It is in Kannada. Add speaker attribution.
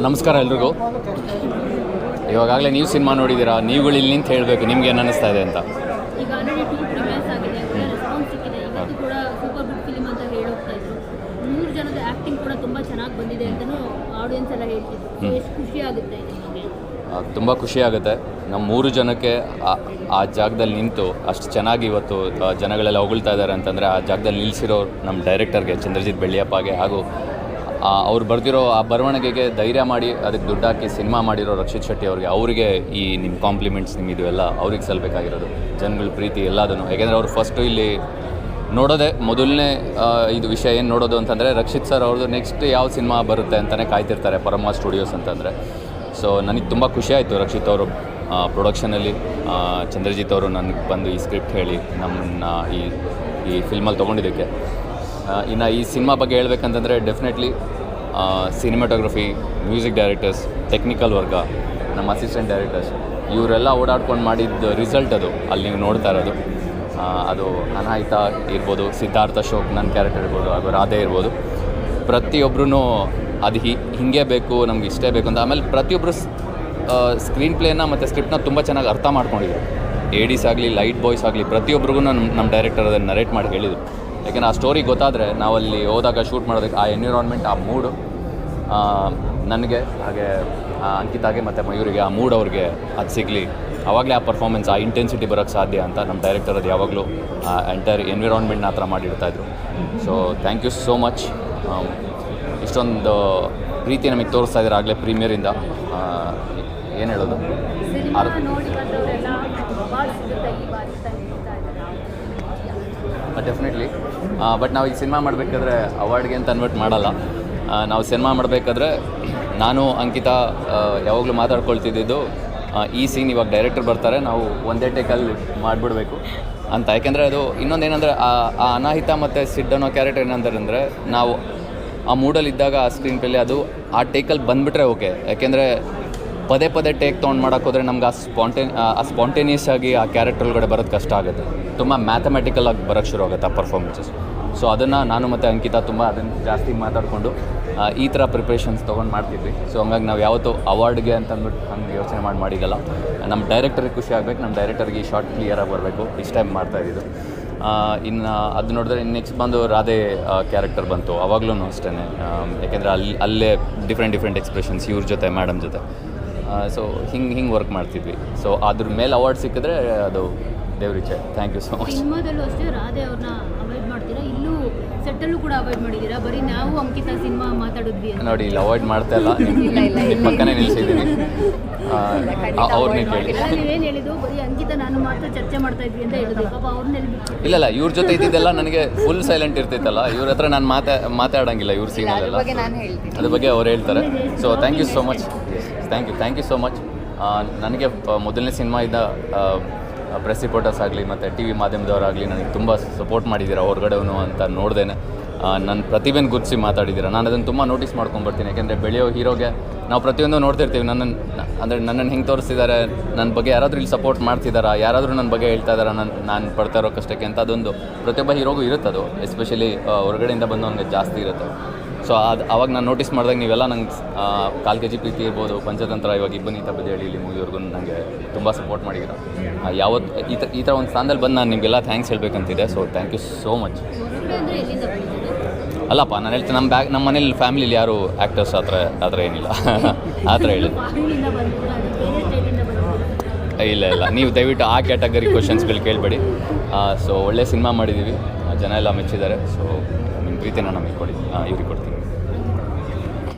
Speaker 1: ನಮಸ್ಕಾರ ಎಲ್ರಿಗೂ. ಇವಾಗಲೇ ನೀವು ಸಿನಿಮಾ ನೋಡಿದ್ದೀರಾ? ನೀವುಗಳು ಇಲ್ಲಿ ನಿಂತು ಹೇಳಬೇಕು ನಿಮ್ಗೆ ಏನು ಅನ್ನಿಸ್ತಾ ಇದೆ ಅಂತ.
Speaker 2: ತುಂಬ ಖುಷಿ ಆಗುತ್ತೆ
Speaker 1: ನಮ್ಮ ಮೂರು ಜನಕ್ಕೆ ಆ- ಜಾಗದಲ್ಲಿ ನಿಂತು ಅಷ್ಟು ಚೆನ್ನಾಗಿ ಇವತ್ತು ಜನಗಳೆಲ್ಲ ಹೊಗಳ್ತಾ ಇದ್ದಾರೆ ಅಂತಂದರೆ ಆ ಜಾಗದಲ್ಲಿ ನಿಲ್ಲಿಸಿರೋ ನಮ್ಮ ಡೈರೆಕ್ಟರ್ಗೆ ಚಂದ್ರಜಿತ್ ಬೆಳ್ಳಿಯಪ್ಪಗೆ ಹಾಗೂ ಅವ್ರು ಬರೆದಿರೋ ಆ ಬರವಣಿಗೆಗೆ ಧೈರ್ಯ ಮಾಡಿ ಅದಕ್ಕೆ ದುಡ್ಡು ಹಾಕಿ ಸಿನಿಮಾ ಮಾಡಿರೋ ರಕ್ಷಿತ್ ಶೆಟ್ಟಿ ಅವ್ರಿಗೆ, ಅವರಿಗೆ ಈ ನಿಮ್ಮ ಕಾಂಪ್ಲಿಮೆಂಟ್ಸ್ ನಿಮ್ಮ ಇದು ಎಲ್ಲ ಅವ್ರಿಗೆ ಸಲ್ಲಬೇಕಾಗಿರೋದು ಜನಗಳ ಪ್ರೀತಿ ಎಲ್ಲದನ್ನು. ಯಾಕೆಂದರೆ ಅವ್ರು ಫಸ್ಟು ಇಲ್ಲಿ ನೋಡೋದೇ ಮೊದಲನೇ ಇದು ವಿಷಯ ಏನು ನೋಡೋದು ಅಂತಂದರೆ ರಕ್ಷಿತ್ ಸರ್ ಅವ್ರದ್ದು ನೆಕ್ಸ್ಟ್ ಯಾವ ಸಿನಿಮಾ ಬರುತ್ತೆ ಅಂತಲೇ ಕಾಯ್ತಿರ್ತಾರೆ, ಪರಮ ಸ್ಟುಡಿಯೋಸ್ ಅಂತಂದರೆ. ಸೊ ನನಗೆ ತುಂಬ ಖುಷಿ ಆಯಿತು ರಕ್ಷಿತ್ ಅವರು ಪ್ರೊಡಕ್ಷನಲ್ಲಿ ಚಂದ್ರಜಿತ್ ಅವರು ನನಗೆ ಬಂದು ಈ ಸ್ಕ್ರಿಪ್ಟ್ ಹೇಳಿ ನಮ್ಮನ್ನ ಈ ಈ ಫಿಲ್ಮಲ್ಲಿ ತೊಗೊಂಡಿದ್ದಕ್ಕೆ. ಇನ್ನು ಈ ಸಿನಿಮಾ ಬಗ್ಗೆ ಹೇಳ್ಬೇಕಂತಂದರೆ definitely cinematography music directors technical ವರ್ಗ, ನಮ್ಮ ಅಸಿಸ್ಟೆಂಟ್ ಡೈರೆಕ್ಟರ್ಸ್ ಇವರೆಲ್ಲ ಓಡಾಡ್ಕೊಂಡು ಮಾಡಿದ್ದ ರಿಸಲ್ಟ್ ಅದು. ಅಲ್ಲಿ ನೀವು ನೋಡ್ತಾ ಇರೋದು. ಅದು ಅನಾಹಿತ ಇರ್ಬೋದು, ಸಿದ್ಧಾರ್ಥ ಅಶೋಕ್ ನನ್ನ ಕ್ಯಾರೆಕ್ಟರ್ ಇರ್ಬೋದು, ಹಾಗೂ ರಾಧೆ ಇರ್ಬೋದು. ಪ್ರತಿಯೊಬ್ಬರೂ ಅದು ಹಿ, ಹಿಂಗೆ ಬೇಕು, ನಮ್ಗೆ ಇಷ್ಟೇ ಬೇಕು ಅಂತ. ಆಮೇಲೆ ಪ್ರತಿಯೊಬ್ಬರು ಸ್ಕ್ರೀನ್ ಪ್ಲೇನ ಮತ್ತು ಸ್ಕ್ರಿಪ್ಟ್ನ ತುಂಬ ಚೆನ್ನಾಗಿ ಅರ್ಥ ಮಾಡ್ಕೊಂಡಿದ್ರು. ಏಡಿಸ್ ಆಗಲಿ ಲೈಟ್ ಬಾಯ್ಸ್ ಆಗಲಿ ಪ್ರತಿಯೊಬ್ಬರಿಗೂ ನಮ್ಮ ನಮ್ಮ ಡೈರೆಕ್ಟರ್ ಅದನ್ನು ನರೇಟ್ ಮಾಡಿ ಹೇಳಿದರು. ಯಾಕೆಂದರೆ ಆ ಸ್ಟೋರಿ ಗೊತ್ತಾದರೆ ನಾವಲ್ಲಿ ಹೋದಾಗ ಶೂಟ್ ಮಾಡೋದಕ್ಕೆ ಆ ಎನ್ವಿರಾನ್ಮೆಂಟ್ ಆ ಮೂಡು ನನಗೆ ಹಾಗೆ ಆ ಅಂಕಿತಾಗೆ ಮತ್ತು ಮಯೂರಿಗೆ ಆ ಮೂಡ್ ಅವ್ರಿಗೆ ಅದು ಸಿಗಲಿ. ಆವಾಗಲೇ ಆ ಪರ್ಫಾರ್ಮೆನ್ಸ್ ಆ ಇಂಟೆನ್ಸಿಟಿ ಬರೋಕ್ಕೆ ಸಾಧ್ಯ ಅಂತ ನಮ್ಮ ಡೈರೆಕ್ಟರ್ ಅದು ಯಾವಾಗಲೂ ಆ ಎಂಟೈರ್ ಎನ್ವಿರಾನ್ಮೆಂಟ್ನ ಆ ಥರ ಮಾಡಿರ್ತಾಯಿದ್ರು so thank you so much ಇಷ್ಟೊಂದು ಪ್ರೀತಿ ನಮಗೆ ತೋರಿಸ್ತಾ ಇದ್ದಾರೆ ಆಗಲೇ ಪ್ರೀಮಿಯರಿಂದ ಏನು ಹೇಳೋದು? ಡೆಫಿನೆಟ್ಲಿ ಬಟ್ ನಾವು ಈ ಸಿನಿಮಾ ಮಾಡಬೇಕಾದ್ರೆ ಅವಾರ್ಡ್ಗೆ ಅಂತ ಅನ್ವರ್ಟ್ ಮಾಡಲ್ಲ. ನಾವು ಸಿನಿಮಾ ಮಾಡಬೇಕಾದ್ರೆ ನಾನು, ಅಂಕಿತಾ ಯಾವಾಗಲೂ ಮಾತಾಡ್ಕೊಳ್ತಿದ್ದಿದ್ದು ಈ ಸೀನ್ ಇವಾಗ ಡೈರೆಕ್ಟರ್ ಬರ್ತಾರೆ, ನಾವು ಒಂದೇ ಟೇಕಲ್ಲಿ ಮಾಡಿಬಿಡ್ಬೇಕು. ಅಂತ, ಯಾಕೆಂದರೆ ಅದು ಇನ್ನೊಂದು ಏನಂದರೆ ಆ ಆ ಅನಾಹಿತ ಮತ್ತು ಸಿಡ್ ಅನ್ನೋ ಕ್ಯಾರೆಕ್ಟರ್ ಅಂದರೆ ನಾವು ಆ ಮೂಡಲ್ಲಿದ್ದಾಗ ಆ ಸ್ಕ್ರೀನ್ ಪ್ಲೇಲಿ ಅದು ಆ ಟೇಕಲ್ಲಿ ಬಂದುಬಿಟ್ರೆ ಓಕೆ ಯಾಕೆಂದರೆ ಪದೇ ಪದೇ ಟೇಕ್ ತೊಗೊಂಡು ಮಾಡೋಕೆ ಹೋದರೆ ನಮ್ಗೆ ಆ ಸ್ಪಾಂಟೇನ್ ಆ ಸ್ಪಾಂಟೇನಿಯಸ್ ಆಗಿ ಆ ಕ್ಯಾರೆಕ್ಟರ್ ಒಳಗಡೆ ಬರೋದು ಕಷ್ಟ ಆಗುತ್ತೆ. ತುಂಬ ಮ್ಯಾಥಮೆಟಿಕಲ್ ಆಗಿ ಬರೋಕ್ಕೆ ಶುರು ಆಗುತ್ತೆ ಆ ಪರ್ಫಾರ್ಮೆನ್ಸಸ್ ಸೊ ಅದನ್ನು ನಾನು ಮತ್ತು ಅಂಕಿತಾ ತುಂಬ ಅದನ್ನು ಜಾಸ್ತಿ ಮಾತಾಡಿಕೊಂಡು ಈ ಥರ ಪ್ರಿಪ್ರೇಷನ್ಸ್ ತೊಗೊಂಡು ಮಾಡ್ತಿದ್ವಿ. ಸೊ ಹಂಗಾಗಿ ನಾವು ಯಾವತ್ತೂ ಅವಾರ್ಡ್ಗೆ ಅಂತಂದ್ಬಿಟ್ಟು ಹಂಗೆ ಯೋಚನೆ ಮಾಡಿ ಮಾಡಿಗಲ್ಲ. ನಮ್ಮ ಡೈರೆಕ್ಟರಿಗೆ ಖುಷಿ ಆಗಬೇಕು ನಮ್ಮ ಡೈರೆಕ್ಟರ್ಗೆ ಈ ಶಾರ್ಟ್ ಕ್ಲಿಯರಾಗಿ ಬರಬೇಕು. ಇಷ್ಟ ಟೈಮ್ ಮಾಡ್ತಾ ಇದ್ದಿದ್ದು ಇನ್ನು ಅದು ನೋಡಿದ್ರೆ ನೆಕ್ಸ್ಟ್ ಬಂದು ರಾಧೆ ಕ್ಯಾರೆಕ್ಟರ್ ಬಂತು. ಅವಾಗಲೂ ಅಷ್ಟೇ ಯಾಕೆಂದರೆ ಅಲ್ಲಿ ಅಲ್ಲೇ ಡಿಫ್ರೆಂಟ್ ಡಿಫ್ರೆಂಟ್ ಎಕ್ಸ್ಪ್ರೆಷನ್ಸ್ ಇವ್ರ ಜೊತೆ ಮೇಡಮ್ ಜೊತೆ. ಸೊ ಹಿಂಗೆ ಹಿಂಗೆ ವರ್ಕ್ ಮಾಡ್ತಿದ್ವಿ. ಸೊ ಅದ್ರ ಮೇಲೆ ಅವಾರ್ಡ್ ಸಿಕ್ಕಿದ್ರೆ ಅದು ದೇವ್ರಿಚ್ಛೆ ಥ್ಯಾಂಕ್ ಯು ಸೊ ಮಚ್
Speaker 2: ಸಿನಿಮಾದಲ್ಲೂ ಅಷ್ಟೇ ರಾಧೆ ಅವ್ರನ್ನ ಅವಾಯ್ಡ್ ಮಾಡ್ತೀರಾ? ಇಲ್ಲೂ ಸೆಟ್ಟಲ್ಲೂ ಕೂಡ ಅವಾಯ್ಡ್ ಮಾಡಿದ್ದೀರಾ ಬರೀ ನಾವು ಅಂಕಿತ ಸಿನಿಮಾ ಮಾತಾಡಿದ್ವಿ
Speaker 1: ನೋಡಿ ಇಲ್ಲಿ ಅವಾಯ್ಡ್ ಮಾಡ್ತಾ ಇಲ್ಲ. ನಿಮ್ಮ ಪಕ್ಕನೇ ನಿಲ್ಸಿದ್ದೀನಿ. ಅವ್ರನ್ನೇ ಕೇಳಿ.
Speaker 2: ನೀವೇನು ಹೇಳಿದ್ರು ಬರೀ ಅಂಕಿತ ನಾನು ಮಾತ್ರ ಚರ್ಚೆ ಮಾಡ್ತಾ ಇದ್ವಿ ಅಂತ ಹೇಳಿದ್ವಿ ಪಾಪ ಅವ್ರನ್ನ ಹೇಳ್ಬಿಟ್ಟು
Speaker 1: ಇಲ್ಲ ಇಲ್ಲ ಇವ್ರ ಜೊತೆ ಇದ್ದಿದ್ದೆಲ್ಲ ನನಗೆ ಫುಲ್ ಸೈಲೆಂಟ್ ಇರ್ತಿತ್ತಲ್ಲ. ಇವ್ರ ಹತ್ರ ನಾನು ಮಾತಾ ಮಾತಾಡಂಗಿಲ್ಲ ಇವ್ರ ಸೀನಲ್ಲೆಲ್ಲ ಅದ್ರ ಬಗ್ಗೆ ಅವ್ರು ಹೇಳ್ತಾರೆ. So thank you so much thank you thank you so much ನನಗೆ ಮೊದಲನೇ ಸಿನಿಮಾ ಇದ್ದ ಪ್ರೆಸ್ ರಿಪೋರ್ಟರ್ಸ್ ಆಗಲಿ ಮತ್ತು ಟಿ ವಿ ಮಾಧ್ಯಮದವರಾಗಲಿ ನನಗೆ ತುಂಬ ಸಪೋರ್ಟ್ ಮಾಡಿದ್ದೀರಾ ಹೊರಗಡೆವನು ಅಂತ ನೋಡ್ದೇನೆ. ನನ್ನ ಪ್ರತಿಭೆನ ಗುರುತಿಸಿ ಮಾತಾಡಿದ್ದೀರಾ ನಾನು ಅದನ್ನು ತುಂಬ ನೋಟಿಸ್ ಮಾಡ್ಕೊಂಬರ್ತೀನಿ ಯಾಕೆಂದರೆ ಬೆಳೆಯೋ ಹೀರೋಗೆ ನಾವು ಪ್ರತಿಯೊಂದು ನೋಡ್ತಿರ್ತೀವಿ. ನನ್ನನ್ನು ಅಂದರೆ ನನ್ನನ್ನು ಹೆಂಗೆ ತೋರಿಸ್ತಿದ್ದಾರೆ ನನ್ನ ಬಗ್ಗೆ ಯಾರಾದರೂ ಇಲ್ಲಿ ಸಪೋರ್ಟ್ ಮಾಡ್ತಿದ್ದಾರಾ ಯಾರಾದರೂ ನನ್ನ ಬಗ್ಗೆ ಹೇಳ್ತಾ ಇದ್ದಾರಾ ನಾನು ನಾನು ಪಡ್ತಾ ಇರೋ ಕಷ್ಟಕ್ಕೆ ಅಂತ ಅದೊಂದು ಪ್ರತಿಯೊಬ್ಬ ಹೀರೋಗೂ ಇರುತ್ತೆ ಅದು ಎಸ್ಪೆಷಲಿ ಹೊರಗಡೆಯಿಂದ ಬಂದವನಿಗೆ ಜಾಸ್ತಿ ಇರುತ್ತೆ. ಸೊ ಅದು ಅವಾಗ ನಾನು ನೋಟಿಸ್ ಮಾಡಿದಾಗ ನೀವೆಲ್ಲ ನಂಗೆ ಕಾಲು ಕೆ ಜಿ ಪ್ರೀತಿ ಇರ್ಬೋದು, ಪಂಚತಂತ್ರ ಇವಾಗ ಇಬ್ಬನಿ ತಪ್ಪದೆ ಹೇಳಿ ಇಲ್ಲಿ ಮೂವಿವರೆಗೂ ನನಗೆ ತುಂಬ ಸಪೋರ್ಟ್ ಮಾಡಿದ್ರು. ಯಾವತ್ತು ಈ ಥರ ಈ ಥರ ಒಂದು ಸ್ಥಾನದಲ್ಲಿ ಬಂದು ನಾನು ನಿಮಗೆಲ್ಲ thanks ಹೇಳಬೇಕಂತಿದೆ so thank you so much ಅಲ್ಲಪ್ಪ, ನಾನು ಹೇಳ್ತೀನಿ ನಮ್ಮ ಬ್ಯಾಗ್ ನಮ್ಮ ಮನೇಲಿ ಫ್ಯಾಮಿಲಿಲಿ ಯಾರು ಆ್ಯಕ್ಟರ್ಸ್ ಆ ಥರ ಆ ಥರ ಏನಿಲ್ಲ. ಆ ಥರ
Speaker 2: ಹೇಳಿ.
Speaker 1: ಇಲ್ಲ ಇಲ್ಲ, ನೀವು ದಯವಿಟ್ಟು ಆ ಕ್ಯಾಟಗರಿ ಕ್ವಶನ್ಸ್ಗಳು ಕೇಳಬೇಡಿ. ಸೊ ಒಳ್ಳೆ ಸಿನಿಮಾ ಮಾಡಿದ್ದೀವಿ ಜನ ಎಲ್ಲ ಮೆಚ್ಚಿದ್ದಾರೆ ಸೊ ನಿಮ್ಮ ಪ್ರೀತಿನ ನಮಗೆ ಕೊಡಿ ಇವ್ರಿಗೆ ಕೊಡ್ತೀನಿ.